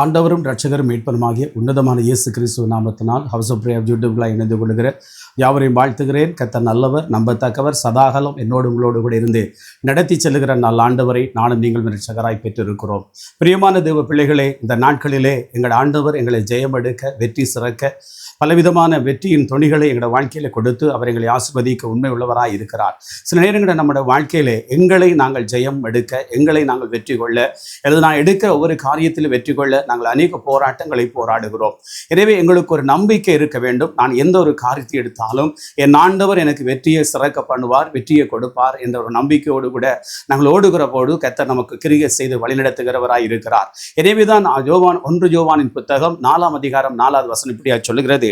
ஆண்டவரும் ரட்சகரும் மீட்பருமாகிய உன்னதமான இயேசு கிறிஸ்துவ நாமத்தினால் ஹவுஸ் ஆஃப் பிரேயர் யூடியூப்லாம் இணைந்து கொள்கிற யாவரையும் வாழ்த்துகிறேன். கத்த நல்லவர் நம்பத்தக்கவர் சதாகலம் என்னோடு உங்களோடு கூட இருந்து நடத்தி செல்லுகிற நல்ல ஆண்டவரை நானும் நீங்கள் ரட்சகராய் பெற்றிருக்கிறோம். பிரியமான தெய்வ பிள்ளைகளே இந்த நாட்களிலே எங்கள் ஆண்டவர் எங்களை ஜெயம் எடுக்க வெற்றி சிறக்க பலவிதமான வெற்றியின் துணிகளை எங்களோட வாழ்க்கையில் கொடுத்து அவர் எங்களை ஆசிர்வதிக்க உண்மை உள்ளவராக இருக்கிறார். சில நேரங்களில் நம்முடைய வாழ்க்கையிலே எங்களை நாங்கள் ஜெயம் எடுக்க எங்களை நாங்கள் வெற்றி கொள்ள அல்லது நான் எடுக்கிற ஒவ்வொரு காரியத்திலும் வெற்றி கொள்ள நாங்கள் அநேக போராட்டங்களை போராடுகிறோம். எனவே எங்களுக்கு ஒரு நம்பிக்கை இருக்க வேண்டும். நான் எந்த ஒரு காரியத்தை எடுத்தாலும் என் ஆண்டவர் எனக்கு வெற்றியை சிறக்க பண்ணுவார் வெற்றியை கொடுப்பார் என்ற ஒரு நம்பிக்கையோடு கூட நாங்கள் ஓடுகிற போது கத்தர் நமக்கு கிரியை செய்து வழிநடத்துகிறவராய் இருக்கிறார். எனவேதான் ஜோவான் ஒன்று ஜோவானின் புத்தகம் நாலாம் அதிகாரம் நாலாவது வசனம் இப்படியா சொல்லுகிறது.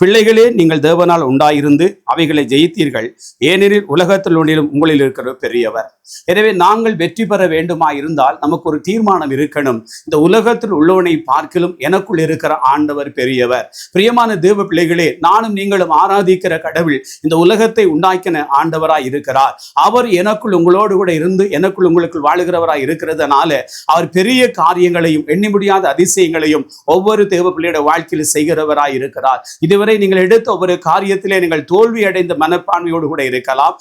பிள்ளைகளே நீங்கள் தேவனால் உண்டாயிருந்து அவைகளை ஜெயித்தீர்கள். ஏனெனில் உலகத்தில் ஒன்றிலும் உங்களில் இருக்கிற பெரியவர். எனவே நாங்கள் வெற்றி பெற வேண்டுமா இருந்தால் நமக்கு ஒரு தீர்மானம் இருக்கணும். இந்த உலகத்தில் உள்ள உள்ளவனை பார்க்கலும் எனக்குள் இருக்கிற ஆண்டவர் பெரியவர். பிரியமான தேவ பிள்ளைகளே நானும் நீங்களும் ஆராதிக்கிற கடவுள் இந்த உலகத்தை உண்டாக்கின ஆண்டவராய் இருக்கிறார். அவர் எனக்குள் உங்களோடு கூட இருந்து எனக்குள் உங்களுக்குள் வாழுகிறவராய் இருக்கிறதுனால அவர் பெரிய காரியங்களையும் எண்ணி முடியாத அதிசயங்களையும் ஒவ்வொரு தேவ பிள்ளையோட வாழ்க்கையில் செய்கிறவராய் இருக்கிறார். இதுவரை நீங்கள் எடுத்த ஒவ்வொரு காரியத்திலே நீங்கள் தோல்வி அடைந்த மனப்பான்மையோடு கூட இருக்கலாம்.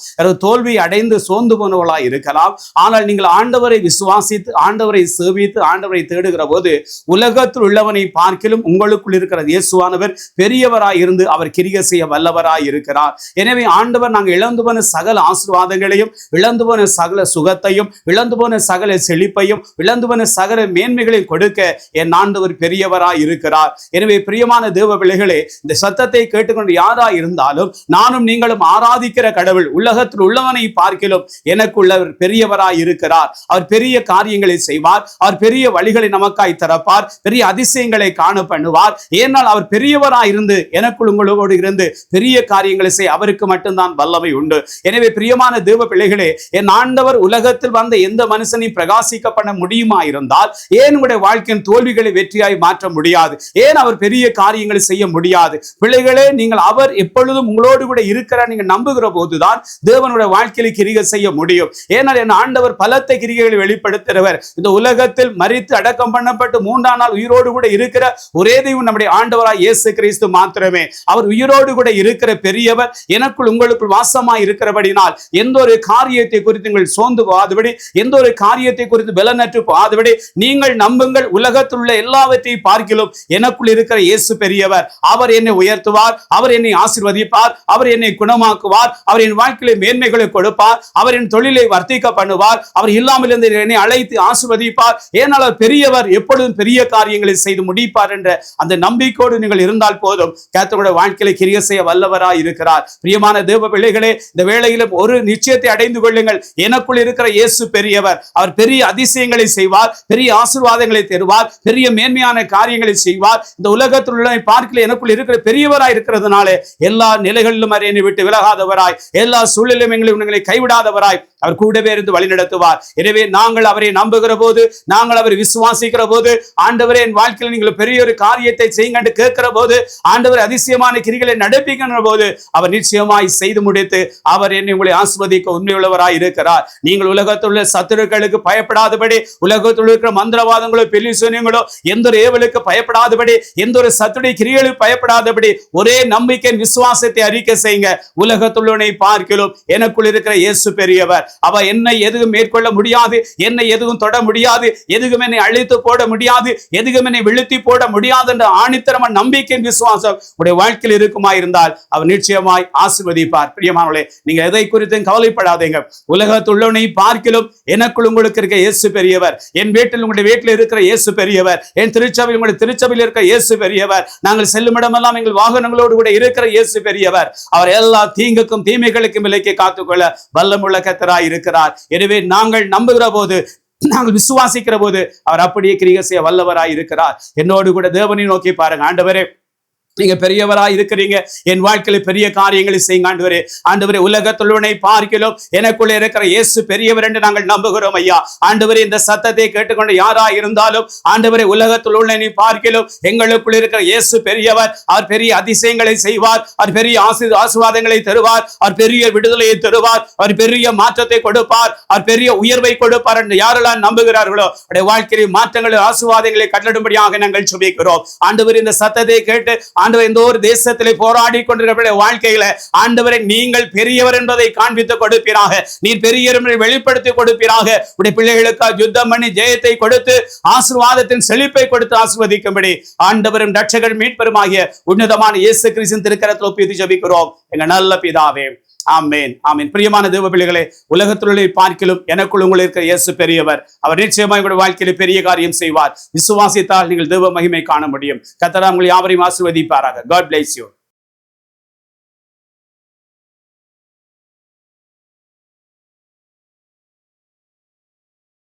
தோல்வி அடைந்து சோர்ந்து போனவர்களாய் இருக்கலாம். ஆனால் நீங்கள் ஆண்டவரை விசுவாசித்து ஆண்டவரை சேவித்து ஆண்டவரை தேடுகிற போது உலகத்தில் உள்ளவனை பார்க்கிலும் உங்களுக்குள் இருக்கிற இயேசுவானவர் பெரியவராய் இருந்து அவர் கிரிய செய்ய வல்லவராய் இருக்கிறார். எனவே ஆண்டவர் நாங்கள் இழந்து போன சகல ஆசீர்வாதங்களையும் இழந்து போன சகல சுகத்தையும் இழந்து போன சகல செழிப்பையும் இழந்து போன சகல மேன்மைகளையும் கொடுக்க என் ஆண்டவர் பெரியவராய் இருக்கிறார். எனவே பிரியமான தேவ பிள்ளைகளே இந்த சத்தத்தை கேட்டுக்கொண்டு யாரா இருந்தாலும் நானும் நீங்களும் ஆராதிக்கிற கடவுள் உலகத்தில் உள்ளவனை பார்க்கிலும் எனக்குள்ளவர் பெரியவராய் இருக்கிறார். அவர் பெரிய காரியங்களை செய்வார். அவர் பெரிய வழிகளை நமக்காய் திறப்பார் பெரிய அதிசயங்களை காண பண்ணுவார். ஏனால் அவர் பெரியவராய் இருந்து எனக்குள் உங்களோடு இருந்து பெரிய காரியங்களை செய்ய அவருக்கு மட்டும்தான் வல்லமை உண்டு. எனவே பிரியமான தேவ பிள்ளைகளே என் ஆண்டவர் உலகத்தில் வந்த எந்த மனுஷனையும் பிரகாசிக்க பண்ண முடியுமா இருந்தால் ஏன் உங்களுடைய வாழ்க்கையின் தோல்விகளை வெற்றியாய் மாற்ற முடியாது? ஏன் அவர் பெரிய காரியங்களை செய்ய முடியாது? பிள்ளைகளே நீங்கள் அவர் எப்பொழுதும் உங்களோடு கூட இருக்கிறார் நீங்க நம்புகிற போதுதான் தேவனுடைய வாழ்க்கையில கிரிகை செய்ய முடியும். ஏனால் என் ஆண்டவர் பலத்த கிரிகைகளை வெளிப்படுத்துகிறவர். இந்த உலகத்தில் மறித்து அடக்கம் பண்ணப்பட்டு மூன்றாம் நாள் உயிரோடு கூட இருக்கிற ஒரே தெய்வம் நம்முடைய ஆண்டவராய் இயேசு கிறிஸ்து மாத்திரமே. அவர் உயிரோடு கூட இருக்கிற பெரியவர் எனக்குள் உங்களுக்குள் வாசமாய் இருக்கிறபடினால் எந்த ஒரு காரியத்தை குறித்து நீங்கள் சோர்ந்து போகாதபடி எந்த ஒரு காரியத்தை குறித்து பலனற்று போகாதபடி நீங்கள் நம்புங்கள் உலகத்தில் உள்ள எல்லாவற்றையும் பார்க்கிலும் எனக்குள் இருக்கிற இயேசு பெரியவர். அவர் என்னை உயர்த்துவார் அவர் என்னை ஆசிர்வதிப்பார் அவர் என்னை குணமாக்குவார் அவர் என் வாழ்க்கையில மேன்மைகளை கொடுப்பார் அவர் என் தொழிலை வர்த்திக்க பண்ணுவார் அவர் இல்லாமல் இருந்து என்னை அழைத்து ஆசிர்வதிப்பார். ஏனால் பெரியவர் எப்பொழுதும் பெரிய காரியங்களை செய்து முடிப்பார் என்ற அந்த நம்பிக்கையோடு நீங்கள் இருந்தால் போதும். கேத்தோட வாழ்க்கையில கிரிய செய்ய வல்லவராய் இருக்கிறார். பிரியமான தேவ பிள்ளைகளே இந்த வேளையிலும் ஒரு நிச்சயத்தை அடைந்து கொள்ளுங்கள். எனக்குள் இருக்கிற இயேசு பெரியவர். அவர் பெரிய அதிசயங்களை செய்வார் பெரிய ஆசிர்வாதங்களை தருவார் பெரிய மேன்மையான காரியங்களை செய்வார். இந்த உலகத்தில் உள்ள பார்க்கல எனக்குள் இருக்கிற பெரியவராய் இருக்கிறதுனால எல்லா நிலைகளிலும் அறியனை விட்டு விலகாதவராய் எல்லா சூழலிலும் எங்களை உங்களை கைவிடாதவராய். அவர் கூடவே இருந்து வழி நடத்துவார் எனவே நாங்கள் அவரை நம்புகிற போது நாங்கள் அவரை விசுவாசிக்கிற போது ஆண்டவரே என் வாழ்க்கையில் நீங்கள் பெரிய ஒரு காரியத்தை செய்யுங்க என்று கேட்கிற போது ஆண்டவர் அதிசயமான கிரிகளை நடப்பிக்கிற போது அவர் நிச்சயமாய் செய்து முடித்து அவர் என்னை உங்களை ஆஸ்வதிக்க உண்மையுள்ளவராய் இருக்கிறார். நீங்கள் உலகத்தில் உள்ள சத்துருக்களுக்கு பயப்படாதபடி உலகத்தில் இருக்கிற மந்திரவாதங்களோ பெரிய எந்த ஒரு ஏவலுக்கு பயப்படாதபடி எந்த ஒரு சத்துடைய கிரிகளுக்கு பயப்படாதபடி ஒரே நம்பிக்கை விசுவாசத்தை அறிக்கை செய்யுங்க. உலகத்துள்ளனை பார்க்கலாம் எனக்குள் இருக்கிற இயேசு பெரியவர். அவ என்னை எதுவும் மேற்கொள்ள முடியாது என்னை எதுவும் தொட முடியாது எதுவும் என்னை அழித்து போட முடியாது எதுவும் என்னை விழுத்தி போட முடியாது என்ற ஆணித்தரமான நம்பிக்கை விசுவாசம் உடைய வாழ்க்கையில் இருக்குமா இருந்தால் அவர் நிச்சயமாய் ஆசிர்வதிப்பார். பிரியமானவர்களே நீங்க எதை குறித்தும் கவலைப்படாதீங்க. உலகத்துள்ளவனை பார்க்கிலும் எனக்குள் உங்களுக்கு இருக்க இயேசு பெரியவர் என் வீட்டில் உங்களுடைய வீட்டில் இருக்கிற இயேசு பெரியவர் என் திருச்சபையில் உங்களுடைய திருச்சபையில் இருக்கிற இயேசு பெரியவர் நாங்கள் செல்லும் இடமெல்லாம் எங்கள் வாகனங்களோடு கூட இருக்கிற இயேசு பெரியவர் அவர் எல்லா தீங்குக்கும் தீமைகளுக்கும் விலைக்கு காத்துக்கொள்ள வல்லமுள்ள கத்தராய் இருக்கிறார். எனவே நாங்கள் நம்புகிற போது நாங்கள் விசுவாசிக்கிற போது அவர் அப்படியே கிரியை செய்ய வல்லவராய் இருக்கிறார். என்னோடு கூட தேவனை நோக்கி பாருங்க. ஆண்டவரே நீங்க பெரியவரா இருக்கிறீங்க. என் வாழ்க்கையில பெரிய காரியங்களை செய்யுங்க ஆண்டவரே. ஆண்டவரே உலகத்துள்ளவனை பார்க்கிலும் எனக்குள்ள இருக்கிற இயேசு பெரியவர் என்று நாங்கள் நம்புகிறோம் ஐயா. ஆண்டவரே இந்த சத்தத்தை கேட்டுக்கொண்டு யாரா இருந்தாலும் ஆண்டவரே உலகத்தில் உள்ளனை பார்க்கிலும் எங்களுக்குள்ள இருக்கிற இயேசு பெரியவர் அவர் பெரிய அதிசயங்களை செய்வார் அவர் பெரிய ஆசி ஆசீர்வாதங்களை தருவார் அவர் பெரிய விடுதலையை தருவார் அவர் பெரிய மாற்றத்தை கொடுப்பார் அவர் பெரிய உயர்வை கொடுப்பார் என்று யாரெல்லாம் நம்புகிறார்களோ அவருடைய வாழ்க்கையில் மாற்றங்களை ஆசீர்வாதங்களை கட்டிடும்படியாக நாங்கள் சுமிக்கிறோம் ஆண்டவர் இந்த சத்தத்தை கேட்டு ஆண்டவர் இந்த ஒரு தேசத்திலே போராடி கொண்டிருக்கிற வாழ்க்கையில ஆண்டவரை நீங்கள் பெரியவர் என்பதை காண்பித்து கொடுப்பீராக. நீர் பெரியவர் என்பதை வெளிப்படுத்தி கொடுப்பீராக. உடைய பிள்ளைகளுக்கு யுத்தம் பண்ணி ஜெயத்தை கொடுத்து ஆசீர்வாதத்தின் செழிப்பை கொடுத்து ஆசீர்வதிக்கும்படி ஆண்டவரும் ரட்சகர் மீட்பெருமாகிய உன்னதமான இயேசு கிறிஸ்தின் திருக்கரத்தில் ஒப்பித்து ஜபிக்கிறோம். எங்க நல்ல பிதாவே ஆமேன் ஆமேன். பிரியமான தேவ பிள்ளைகளே உலகத்துள்ளே பார்க்கிலும் எனக்குள் உங்கள் இருக்கிற இயேசு பெரியவர். அவர் நிச்சயமாக உங்களுடைய வாழ்க்கையில பெரிய காரியம் செய்வார். விசுவாசித்தால் நீங்கள் தேவ மகிமை காண முடியும். கத்தரா உங்களை யாவரையும் ஆசிர்வதிப்பாராக. God place you